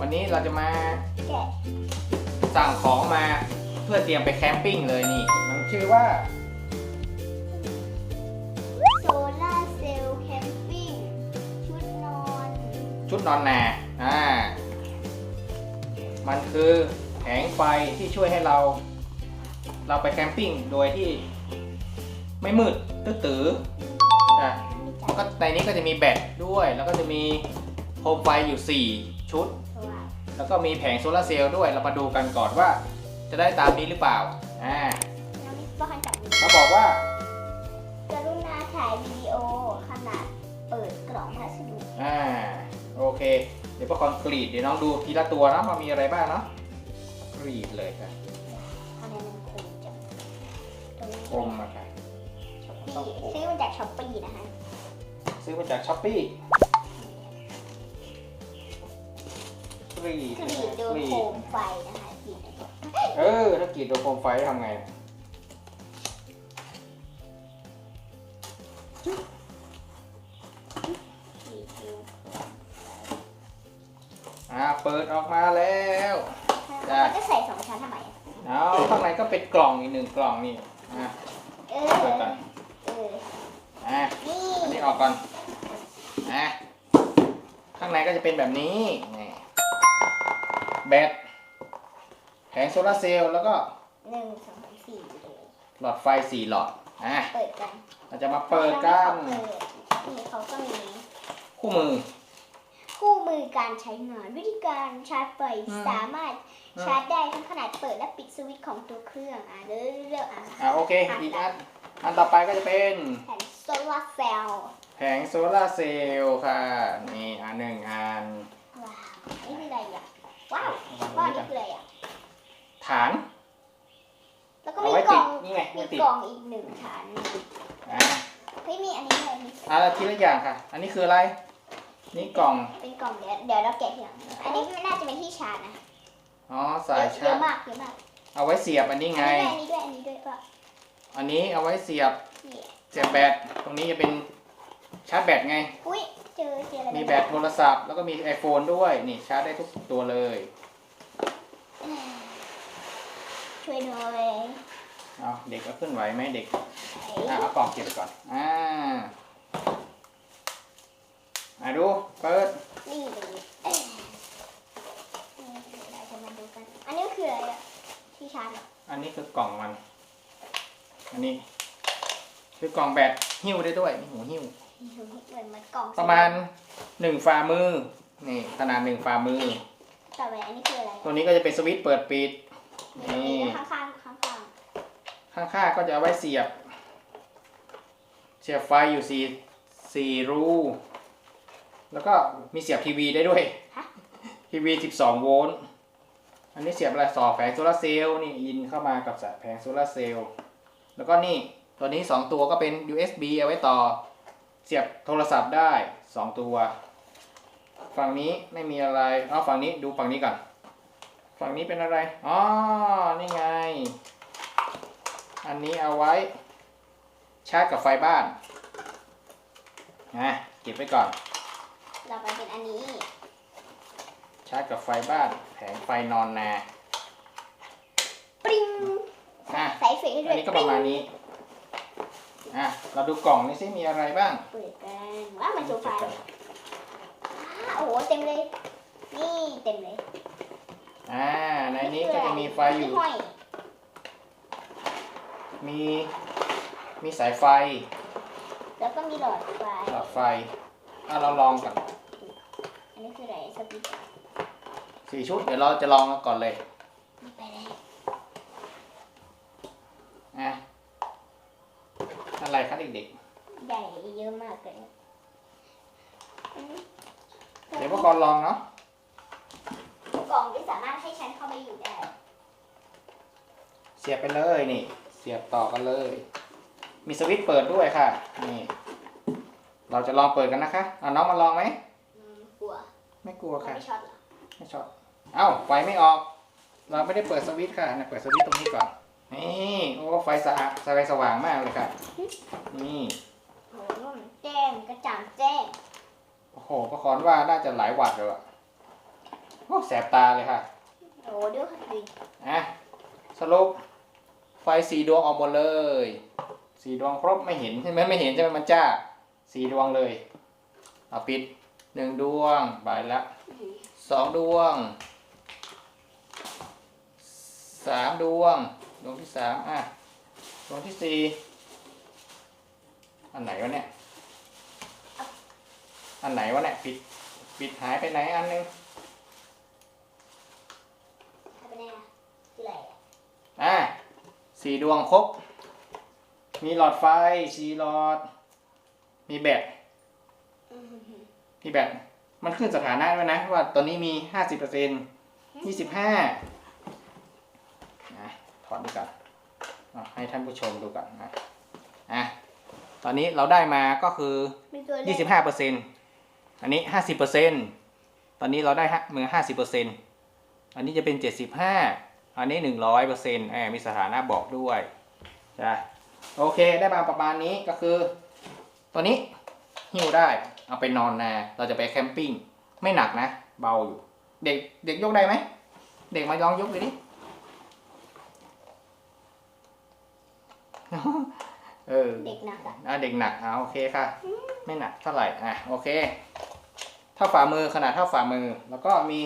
วันนี้เราจะมาสั่งของมาเพื่อเตรียมไปแคมปิ้งเลยนี่ มันชื่อว่าโซล่าเซลล์แคมปิ้งชุดนอน ชุดนอนนาอ่า มันคือแผงไฟที่ช่วยให้เรา เราไปแคมปิ้งโดยที่ไม่มืดตื้อตื้ออะมันก็ในนี้ก็จะมีแบตด้วย แล้วก็จะมีโคมไฟอยู่ 4 ชุด แล้วก็มีแผงโซลาร์เซลล์ด้วย เรามาดูกันก่อนว่า จะได้ตามนี้หรือเปล่า อ่าน้ำมิสบ้านจับมือเขาบอกว่า กรุณาถ่ายวิดีโอขนาดเปิดกล่องพัสดุอ่า โอเค เดี๋ยวพอคอนกรีตเดี๋ยวน้องดูทีละตัวนะว่ามีอะไรบ้างเนาะ กรีดเลยค่ะอะไรมันคมจังตรงนี้คมมาค่ะ ช้อปปี้ซื้อมาจากช้อปปี้นะคะ ซื้อมาจากช้อปปี้ กรีดกรีดโดนกรีโคดมไฟนะคะกรีดเออ ถ้ากรีดโดนโคมไฟทำไงกรีดดูอ่าเปิดออกมาแล้วจ้ะมันจะใส่สองชั้นทำไมอะเอาข้างในก็เป็นกล่องอีกหนึ่งกล่องนี่อะเอเปิดอก่อนเอออะนี่อันนี้ออกก่อนอะข้างในก็จะเป็นแบบนี้นี่ แบตแผงโซลาร์เซลล์แล้วก็หนึ่งสองสามสี่เลยหลอดไฟสี่หลอดอะเปิดกันเราจะมาเปิดกันเปิดนี่เขาก็มีคู่มือ คู่มือการใช้งานวิธีการชาร์จไฟอืมสามารถอืมชาร์จได้ทั้งขนาดเปิดและปิดสวิตช์ของตัวเครื่องอะเรื่อยๆอะอะโอเคอีกอันอันต่อไปก็จะเป็นแผ่นโซลาร์เซลล์แผงโซลาร์เซลล์ค่ะนี่อันหนึ่งอันว้าวนี่คืออะไรอะ ว้าวว้าวนี่คืออะไรอะ ฐาน แล้วก็เอามีไว้กล่ติอดงนี่ไงมีไว้ติดกล่องอีกหนึ่งชั้นอะเฮ้ยมีอันนี้เลยมีเอะทีละอย่างค่ะ อันนี้คืออะไร นี่กล่อง เป็นกล่องเดี๋ยวเดี๋ยวเราแกะทีหลังอันนี้น่าจะเป็นที่ชาร์จนะอ๋อสายเยชาอะร์จมากเยอะมากเอาไว้เสียบอันนี้ไง อันนี้ด้วยอันนี้ด้วยอันนี้ด้วยก็อันนี้เอาไว้เสียบ นี่เสียบแบต ตรงนี้จะเป็น ชาร์จแบตไง อุ้ยเจอเจออะไรมีแบตโทรศัพท์แล้วก็มี iPhone ด้วย นี่ชาร์จได้ทุกตัวเลย ช่วยหน่อยเอาเด็กก็ขึ้นไหวไหมเด็กไอ้อะเอากล่องเก็บไปก่อน อ่าอะดู เปิด นี่เลยเอ้ยนี่เราจะมาดูกัน อันนี้คืออะไรอะที่ชาร์จเหรออันนี้คือกล่องมัน อันนี้ คือกล่องแบตหิ้วได้ด้วยมีหูหิ้ว กล่องประมาณหนึ่งฝ่ามือ นี่ขนาดหนึ่งฝ่ามือต่อไปอันนี้คืออะไรตัวนี้ก็จะเป็นสวิตช์เปิดปิด นี่ ข้างข้างข้างข้างข้างๆก็จะเอาไว้เสียบ เสียบไฟอยู่สี่สี่รู แล้วก็มีเสียบทีวีได้ด้วย ทีวี12โวลต์ อันนี้เสียบอะไรต่อแผงโซลาร์เซลล์นี่ยินเข้ามากับแผงโซลาร์เซลล์ แล้วก็นี่ตัวนี้2ตัวก็เป็น USB เอาไว้ต่อ เสียบโทรศัพท์ได้ 2 ตัว ฝั่งนี้ไม่มีอะไรเอาฝั่งนี้ดูฝั่งนี้ก่อน ฝั่งนี้เป็นอะไรอ๋อนี่ไง อันนี้เอาไว้ ชาร์จกับไฟบ้านนะเก็บไว้ก่อนต่อไปเป็นอันนี้ ชาร์จกับไฟบ้าน แผงไฟนอนนาปริ้งอะใส่เฟซให้ด้อัวนยนี้ก็ประมาณนี้ อะเราดูกล่องนี้สิมีอะไรบ้างเปิดกันว่ามันโซฟาเลยอ่าโอ้โหเต็มเลย นี่เต็มเลยอ่าในนี้ก็จะมีไฟอยู่ ห้อยมีมีสายไฟแล้วก็มีหลอดไฟหลอดไฟอะเราลองกันอันนี้คืออะไรสวิตช์สี่ชุดเดี๋ยวเราจะลองกันก่อนเลย ไปเลยอะ อะไรคะเด็กใหญ่เยอะมากเลยอืมๆเดี๋ยวพวกเราลองเนาะกล่องที่สามารถให้ฉันเข้าไปอยู่ได้ เสียบไปเลยนี่ เสียบต่อกันเลย มีสวิตช์เปิดด้วยค่ะ นี่ เราจะลองเปิดกันนะคะเอาน้องมาลองไหมอืมกลัวไม่กลัวกลัวค่ะ ไม่ช็อตเหรอไม่ชอบ เอ้าไฟไม่ออก เราไม่ได้เปิดสวิตช์ค่ะนะเปิดสวิตช์ตรงนี้ก่อน นี่โอ้ไฟสะอาดสว่างสว่างมากเลยค่ะนี่โหนุ่มแจ้งกระจ่างแจ้งโอ้โหประคอนว่าน่าจะหลายวัตต์เลยอะโอ้แสบตาเลยค่ะโอ้เดี๋ยวค่ะดิอะสรุปไฟสีดวงออกหมดเลยสีดวงครบไม่เห็นใช่ไหมไม่เห็นใช่ไหมมันจ้าสีดวงเลยเอาปิดหนึ่งดวงไปละสองดวงสามดวง ดวงที่สามอะดวงที่สี่อันไหนวะเนี่ย อันไหนวะเนี่ยปิดปิดหายไปไหนอันหนึงทำไปไหนอะคืออะไรอะอะสี่ดวงครบ มีหลอดไฟสี่หลอด มีแบตอืมมีแบตมันขึ้นสถานะด้วยนะ ว่าตอนนี้มีห้าสิบเปอร์เซ็นต์ยี่สิบห้านะ ถอดดูก่อนอะให้ท่านผู้ชมดูก่อนนะอะตอนนี้เราได้มาก็คือมีตัวเลขยี่สิบห้าเปอร์เซ็นต์อันนี้ห้าสิบเปอร์เซ็นต์ตอนนี้เราได้ฮะมือห้าสิบเปอร์เซ็นต์อันนี้จะเป็นเจ็ดสิบห้าอันนี้หนึ่งร้อยเปอร์เซ็นต์มีสถานะบอกด้วยจ้ะโอเคได้มาประมาณนี้ก็คือ ตัวนี้หิ้วได้เอาไปนอนนาเราจะไปแคมปิ้งไม่หนักนะ เบาอยู่ เด็กเด็กยกได้ไหม เด็กมาลองยกเลยดิ เออเด็กหนักอะอะเด็กหนักอะโอเคค่ะ ไม่หนักเท่าไหร่อะโอเคเท่าฝ่ามือขนาดเท่าฝ่ามือ แล้วก็มี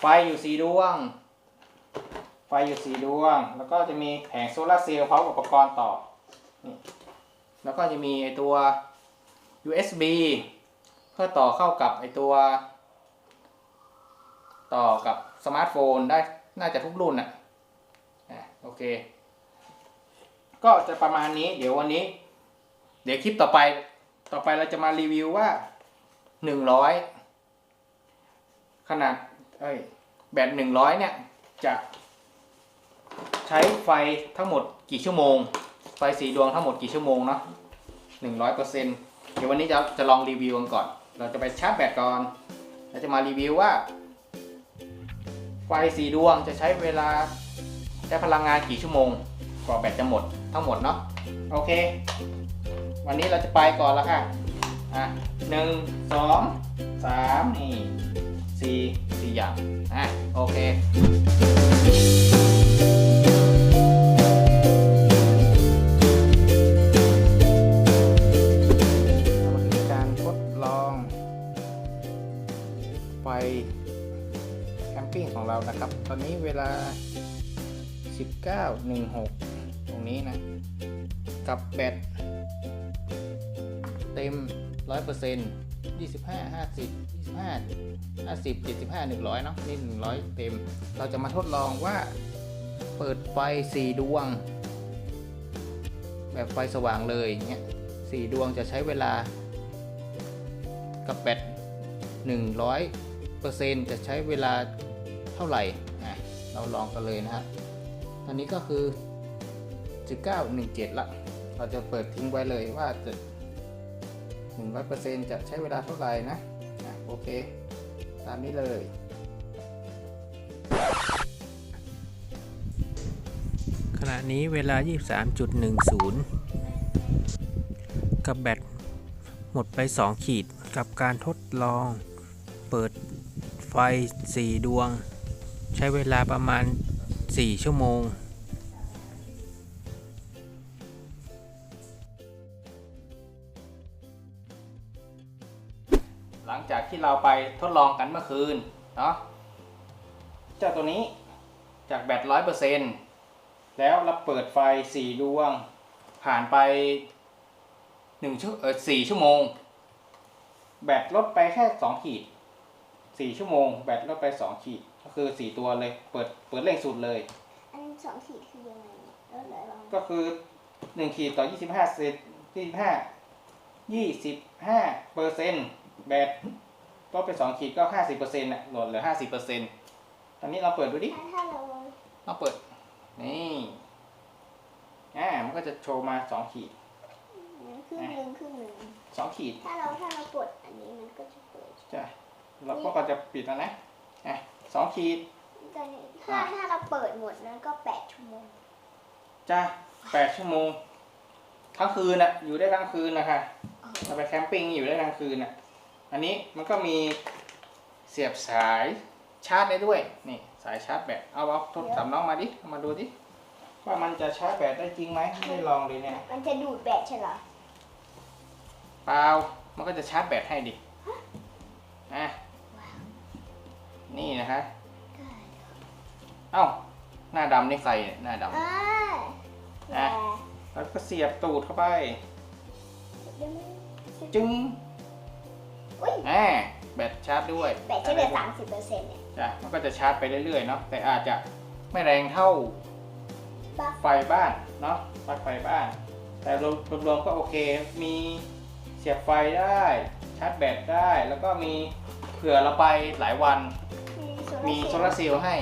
ไฟอยู่สีดวง ไฟอยู่สีดวง แล้วก็จะมีแผงโซลาร์เซลล์พร้อมอุปกรณ์ต่อนี่แล้วก็จะมีไอตัว USB เพื่อต่อเข้ากับไอตัว ต่อกับสมาร์ทโฟนได้น่าจะทุกรุ่นอะอะโอเค ก็จะประมาณนี้ เดี๋ยววันนี้ เดี๋ยวคลิปต่อไป ต่อไปเราจะมารีวิวว่าหนึ่งร้อยขนาดเอ้ยแบตหนึ่งร้อยเนี่ยจะใช้ไฟทั้งหมดกี่ชั่วโมง ไฟสีดวงทั้งหมดกี่ชั่วโมงเนาะหนึ่งร้อยเปอร์เซ็นต์เดี๋ยววันนี้จะจะลองรีวิวกันก่อน เราจะไปชาร์จแบตก่อนเราจะมารีวิวว่า ไฟสีดวงจะใช้เวลาใช้พลังงานกี่ชั่วโมง กว่าแบตจะหมดทั้งหมดเนาะโอเค วันนี้เราจะไปก่อนแล้วค่ะอะหนึ่งสองสามนี่สี่สี่อย่างอะโอเคมาถึงการทดลองไฟแคมปิ้งของเรานะครับ ตอนนี้เวลา 19.16 รงนี้นะ กับแบตเต็มร้อยเปอร์เซ็นต์ยี่สิบห้าห้าสิบยี่สิบห้าห้าสิบเจ็ดสิบห้าหนึ่งร้อยเนาะนี่หนึ่งร้อยเต็ม เราจะมาทดลองว่าเปิดไฟสี่ดวง แบบไฟสว่างเลยเงี้ยสี่ดวงจะใช้เวลา กับแบตหนึ่งร้อยเปอร์เซนต์จะใช้เวลาเท่าไหร่ เราลองกันเลยนะครับตอนนี้ก็คือ 1917 ละ เราจะเปิดทิ้งไว้เลยว่าจะหนึ่งร้อยเปอร์เซ็นจะใช้เวลาเท่าไหร่นะอะโอเค ตามนี้เลยขณะนี้เวลา 23.10 กับแบตหมดไป 2 ขีดกับการทดลอง เปิดไฟ 4 ดวง ใช้เวลาประมาณ 4 ชั่วโมง ลังจากที่เราไปทดลองกันเมื่อคืนเนาะเจ้าตัวนี้จากแบตร้อยเปอร์เซ็นแล้วเราเปิดไฟสี่ดวง ผ่านไปหนึ่งชั่วเออสี่ชั่วโมง แบตลดไปแค่สองขีดสี่ชั่วโมง แบตลดไปสองขีดก็คือสี่ตัวเลย เปิดเปิดเร่งสุดเลย อันสองขีดคือยังไงเนี่ยแล้วเหลือลองก็คือหนึ่งขีดต่อยี่สิบห้าเซนยี่สิบห้ายี่สิบห้าเปอร์เซ็นต์ แบตลดไปสองขีดก็ห้าสิบเปอร์เซ็นต์ะหล่นเหลือห้าสิบเปอร์เซ็นต์ตอนนี้เราเปิดดูดิถ้าถ้าเราเราเปิด นี่อ่ามันก็จะโชว์มาสองขีดครึ่งหนึ่งครึ่งหนึ่งสองขีด ถ้าเราถ้าเรากดอันนี้มันก็จะเปิดจ้ะเราก็จะปิดแล้วนะอะสองขีดแต่นี่ถ้าถ้าเราเปิดหมดนั้นก็แปดชั่วโมงจ้ะแปดชั่วโมงทั้งคืนน่ะ อยู่ได้ทั้งคืนนะคะเออเราไปแคมปิ้งอยู่ได้ทั้งคืนน่ะ อันนี้มันก็มีเสียบสายชาร์จได้ด้วย นี่สายชาร์จแบต เอาเอาโทรศัพท์น้องมาดิเอามาดูดิ ว่ามันจะชาร์จแบตได้จริงไหมไม่ได้ลองเลยเนี่ย มันจะดูดแบตใช่เหรอ เปล่า มันก็จะชาร์จแบตให้ดิอะนี่นะคะ เอ้า หน้าดำนี่ใครเนี่ยหน้าดำอ่าอะแล้วก็เสียบตูดเข้าไปเดี๋ยวมันจึง อุ้ยอ่าแบตชาร์จด้วยแบตจะเหลือสามสิบเปอร์เซ็นต์เนี่ยจ้ะมันก็จะชาร์จไปเรื่อยๆเนาะแต่อาจจะไม่แรงเท่าบ้าไฟบ้านเนาะปลั๊กไฟบ้าน แต่รวมรวมๆก็โอเคมีเสียบไฟได้ชาร์จแบตได้ แล้วก็มีเผื่อเราไปหลายวัน มีโซลาร์เซลล์ให้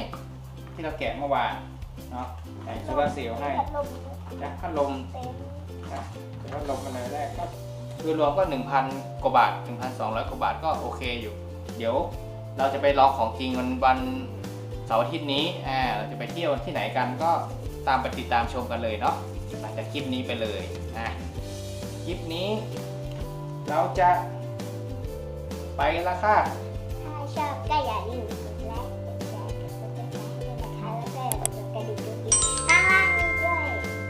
ที่เราแกะเมื่อวานเนาะใส่โซลาร์เซลล์ให้พัดลมนะพัดลมเต็มนะแต่พัดลมกันเลยแรกก็ คือรวมก็ 1,000 กว่าบาท 1,200 กว่าบาทก็โอเคอยู่ เดี๋ยวเราจะไปลองของจริงวันวันเสาร์อาทิตย์นี้อ่าเราจะไปเที่ยวที่ไหนกันก็ตามไปติดตามชมกันเลยเนาะหลังจากคลิปนี้ไปเลยอะคลิปนี้ เราจะ ไปละค่ะ ถ้าชอบก็อย่าลืมกดไลค์กดแชร์กดซับสไครต์ด้วยนะคะแล้วก็อย่าลืมกดกระดิ่งกริ๊งข้างล่างนี้ด้วย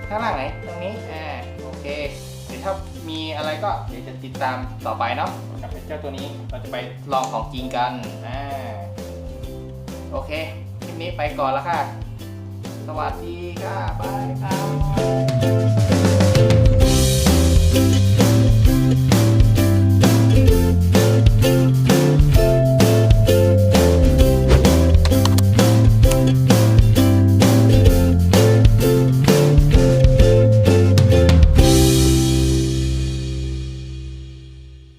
ข้างล่างไหนตรงนี้อ่าโอเคเดี๋ยวถ้ามีอะไรก็เดี๋ยวจะติดตามต่อไปเนาะกับเจ้าตัวนี้เราจะไปลองของจริงกันอ่าโอเคคลิปนี้ไปก่อนแล้วค่ะ สวัสดีค่ะบายบาย